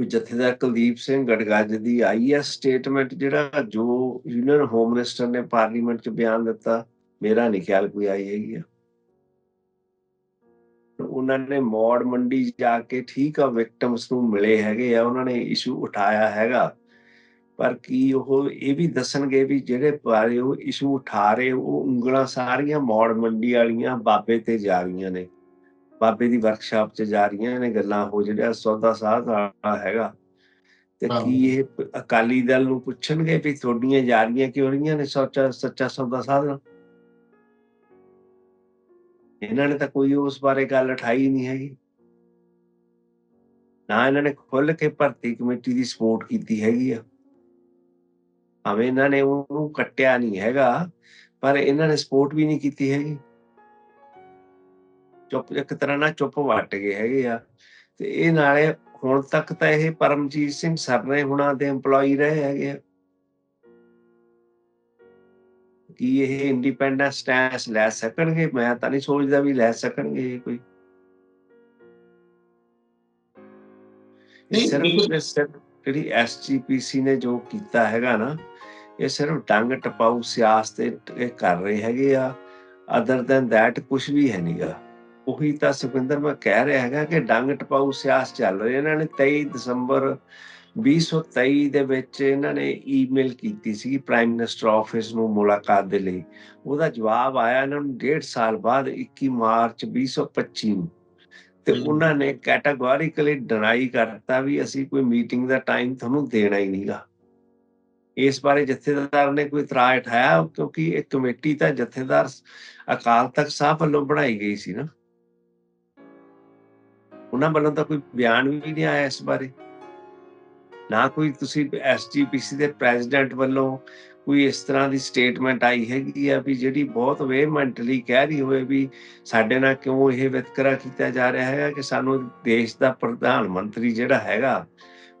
ਜਥੇਦਾਰ ਕੁਲਦੀਪ ਸਿੰਘ ਗੜਗੱਜ ਦੀ ਆਈ ਹੈ ਸਟੇਟਮੈਂਟ ਜਿਹੜਾ ਜੋ ਯੂਨੀਅਨ ਹੋਮ ਮਿਨਿਸਟਰ ਨੇ ਪਾਰਲੀਮੈਂਟ 'ਚ ਬਿਆਨ ਦਿੱਤਾ, ਮੇਰਾ ਨਹੀਂ ਖਿਆਲ ਕੋਈ ਆਈ ਹੈਗੀ ਆ। ਉਹਨਾਂ ਨੇ ਮੌੜ ਮੰਡੀ ਜਾ ਕੇ ਠੀਕ ਆ ਵਿਕਟਮਸ ਨੂੰ ਮਿਲੇ ਹੈਗੇ ਆ, ਉਹਨਾਂ ਨੇ ਇਸ਼ੂ ਉਠਾਇਆ ਹੈਗਾ। ਪਰ ਕੀ ਉਹ ਇਹ ਵੀ ਦੱਸਣਗੇ ਵੀ ਜਿਹੜੇ ਬਾਰੇ ਉਹ ਇਸ਼ੂ ਉਠਾ ਰਹੇ, ਉਹ ਉਂਗਲਾਂ ਸਾਰੀਆਂ ਮੌੜ ਮੰਡੀ ਵਾਲੀਆਂ ਬਾਬੇ ਤੇ ਜਾ ਰਹੀਆਂ ਨੇ। ਬਾਬੇ ਦੀ ਵਰਕਸ਼ਾਪ 'ਚ ਜਾ ਰਹੀਆਂ ਨੇ ਗੱਲਾਂ ਹੋ ਜਿਹੜਾ ਸੌਦਾ ਸਾਧ ਵਾਲਾ ਹੈਗਾ। ਤੇ। ਕੀ ਇਹ ਅਕਾਲੀ ਦਲ ਨੂੰ ਪੁੱਛਣਗੇ ਵੀ ਤੁਹਾਡੀਆਂ ਜਾ ਰਹੀਆਂ ਕਿਉਂ ਰਹੀਆਂ ਨੇ ਸੱਚਾ ਸੱਚਾ ਸੌਦਾ ਸਾਧਨ ਇਹਨਾਂ ਨੇ ਤਾਂ ਕੋਈ ਉਸ ਬਾਰੇ ਗੱਲ ਉਠਾਈ ਨਹੀਂ ਹੈਗੀ। ਨਾ ਇਹਨਾਂ ਨੇ ਖੁੱਲ ਕੇ ਭਰਤੀ ਕਮੇਟੀ ਦੀ ਸਪੋਰਟ ਕੀਤੀ ਹੈਗੀ ਆ। ਭਾਵੇਂ ਇਹਨਾਂ ਨੇ ਉਹਨੂੰ ਕੱਟਿਆ ਨਹੀਂ ਹੈਗਾ ਪਰ ਇਹਨਾਂ ਨੇ ਸਪੋਰਟ ਵੀ ਨਹੀਂ ਕੀਤੀ ਹੈਗੀ। ਚੁੱਪ ਇੱਕ ਤਰ੍ਹਾਂ ਨਾਲ ਚੁੱਪ ਵੱਟ ਗਏ ਹੈਗੇ ਆ। ਤੇ ਇਹ ਨਾਲੇ ਹੁਣ ਤੱਕ ਤਾਂ ਇਹ ਪਰਮਜੀਤ ਸਿੰਘ ਸਰਨੇ ਹੁਣਾਂ ਦੇ EMPLOYE ਰਹੇ ਹੈਗੇ ਆ। ਕੀ ਇਹ ਇੰਡੀਪੈਂਡੈਂਟ ਸਟੈਂਸ ਲੈ ਸਕਣਗੇ? ਮੈਂ ਤਾਂ ਨਹੀਂ ਸੋਚਦਾ ਵੀ ਲੈ ਸਕਣਗੇ ਕੋਈ। ਨਹੀਂ, ਸਿਰਫ ਜਿਹੜੀ ਐਸਜੀਪੀਸੀ ਨੇ ਜੋ ਕੀਤਾ ਹੈਗਾ ਨਾ ਇਹ ਸਿਰਫ ਡੰਗ ਟਪਾਊ ਸਿਆਸਤ ਇਹ ਕਰ ਰਹੇ ਹੈਗੇ ਆ। ਅਦਰ ਦੈਨ ਥੈਟ ਕੁਝ ਵੀ ਹੈ ਨਹੀਂਗਾ ਉਹੀ ਤਾਂ ਸੁਖਿੰਦਰ ਮੈਂ ਕਹਿ ਰਿਹਾ ਹੈਗਾ ਕਿ ਡੰਗ ਟਪਾਊ ਸਿਆਸਤ ਚੱਲ ਰਹੀ। ਇਹਨਾਂ ਨੇ 23 ਦਸੰਬਰ 2023 ਦੇ ਵਿੱਚ ਇਹਨਾਂ ਨੇ ਈਮੇਲ ਕੀਤੀ ਸੀ ਪ੍ਰਾਈਮ ਮਿਨਿਸਟਰ ਆਫਿਸ ਨੂੰ ਮੁਲਾਕਾਤ ਦੇ ਲਈ ਉਹਦਾ ਜਵਾਬ ਆਇਆ ਇਹਨਾਂ ਨੂੰ ਡੇਢ ਸਾਲ ਬਾਅਦ 21 ਮਾਰਚ 2025 ਨੂੰ ਤੇ। ਉਹਨਾਂ ਨੇ ਕੈਟਾਗੋਰੀਕਲੀ ਡਿਨਾਈ ਕਰਤਾ ਵੀ ਅਸੀਂ ਕੋਈ ਮੀਟਿੰਗ ਦਾ ਟਾਈਮ ਤੁਹਾਨੂੰ ਦੇਣਾ ਹੀ ਨਹੀਂਗਾ ਇਸ ਬਾਰੇ ਜਥੇਦਾਰ ਨੇ ਕੋਈ ਇਤਰਾਜ਼ ਉਠਾਇਆ ਕਿਉਂਕਿ ਇਹ ਕਮੇਟੀ ਤਾਂ ਜਥੇਦਾਰ ਅਕਾਲ ਤਖਤ ਸਾਹਿਬ ਵੱਲੋਂ ਬਣਾਈ ਗਈ ਸੀ ਨਾ ਉਹਨਾਂ ਵੱਲੋਂ ਤਾਂ ਕੋਈ ਬਿਆਨ ਵੀ ਨਹੀਂ ਆਇਆ ਇਸ ਬਾਰੇ। ਨਾ ਕੋਈ ਤੁਸੀਂ ਐਸਜੀਪੀਸੀ ਦੇ ਪ੍ਰੈਜ਼ੀਡੈਂਟ ਵੱਲੋਂ ਕੋਈ ਇਸ ਤਰ੍ਹਾਂ ਦੀ ਸਟੇਟਮੈਂਟ ਆਈ ਹੈਗੀ ਆ ਵੀ ਜਿਹੜੀ ਬਹੁਤ ਵੇਹਮੈਂਟਲੀ ਕਹਿ ਰਹੀ ਹੋਵੇ ਵੀ ਸਾਡੇ ਨਾਲ ਕਿਉਂ ਇਹ ਵਿਤਕਰਾ ਕੀਤਾ ਜਾ ਰਿਹਾ ਹੈ ਕਿ ਸਾਨੂੰ ਦੇਸ਼ ਦਾ ਪ੍ਰਧਾਨ ਮੰਤਰੀ ਜਿਹੜਾ ਹੈਗਾ,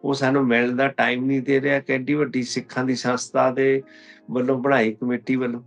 ਉਹ ਸਾਨੂੰ ਮਿਲਣ ਦਾ ਟਾਈਮ ਨਹੀਂ ਦੇ ਰਿਹਾ। ਕਿ ਐਡੀ ਵੱਡੀ ਸਿੱਖਾਂ ਦੀ ਸੰਸਥਾ ਦੇ ਵੱਲੋਂ ਬਣਾਈ ਕਮੇਟੀ ਵੱਲੋਂ।